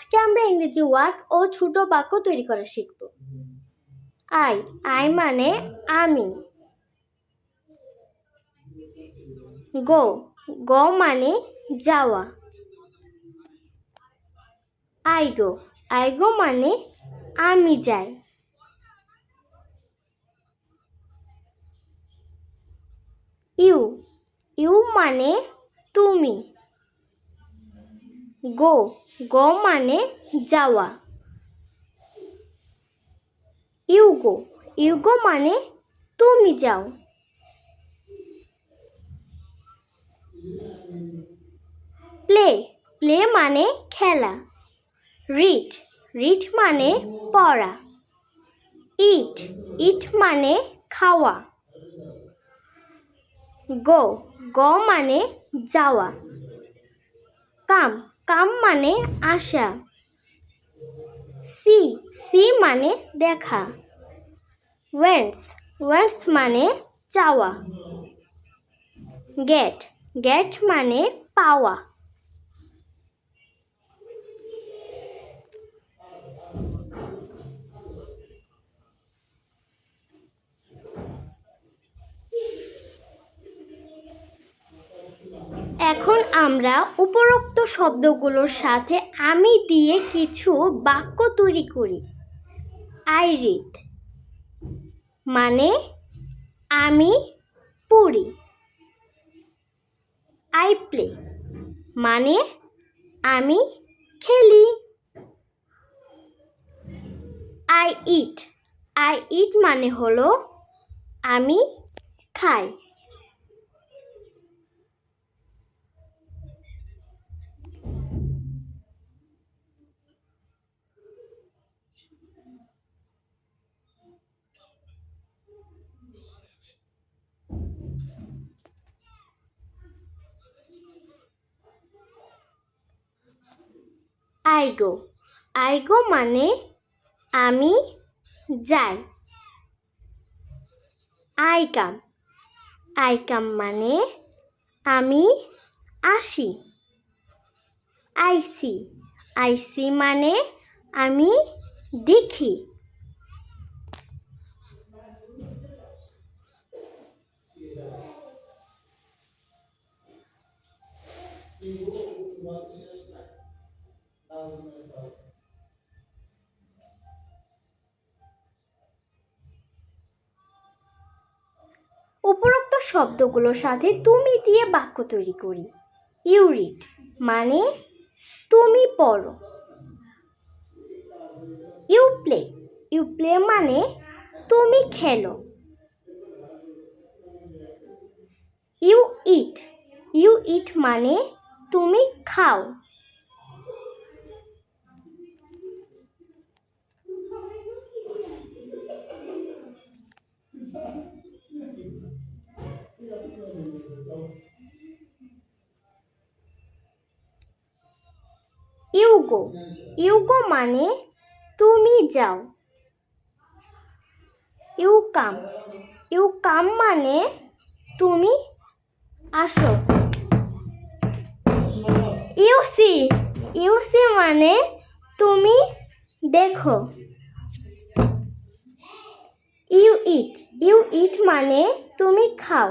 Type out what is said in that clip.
আজকে আমরা ইংরেজি ওয়ার্ড ও ছোট বাক্য তৈরি করা শিখব। আই আই মানে আমি। গো গো মানে যাওয়া। আই গো আই গো মানে আমি যাই। ইউ ইউ মানে তুমি। গো গো মানে যাওয়া। ইউগো ইউগো মানে তুমি যাও। প্লে প্লে মানে খেলা। রিড রিড মানে পড়া। ইট ইট মানে খাওয়া। গো গো মানে যাওয়া। কাম কাম মানে আসা। সি সি মানে দেখা। ওয়েন্স ওয়েন্স মানে চাওয়া। গেট গেট মানে পাওয়া। আমরা উপরোক্ত শব্দগুলোর সাথে আমি দিয়ে কিছু বাক্য তৈরি করি। আই রিড মানে আমি পড়ি। আই প্লে মানে আমি খেলি। আই ইট আই ইট মানে হলো আমি খাই। আই গো আই গো মানে আমি যাই। আই কাম আই কাম মানে আমি আসি। আইসি। আইসি মানে আমি দেখি। উপরোক্ত শব্দগুলোর সাথে তুমি দিয়ে বাক্য তৈরি করি। ইউ রিড মানে তুমি পড়ো। ইউ প্লে ইউ প্লে মানে তুমি খেলো। ইউ ইট ইউ ইট মানে তুমি খাও। ইউগো ইউগো মানে তুমি যাও। ইউ কাম ইউ কাম মানে তুমি আসো। ইউ সি ইউ সি মানে তুমি দেখো। ইউ ইট ইউ ইট মানে তুমি খাও।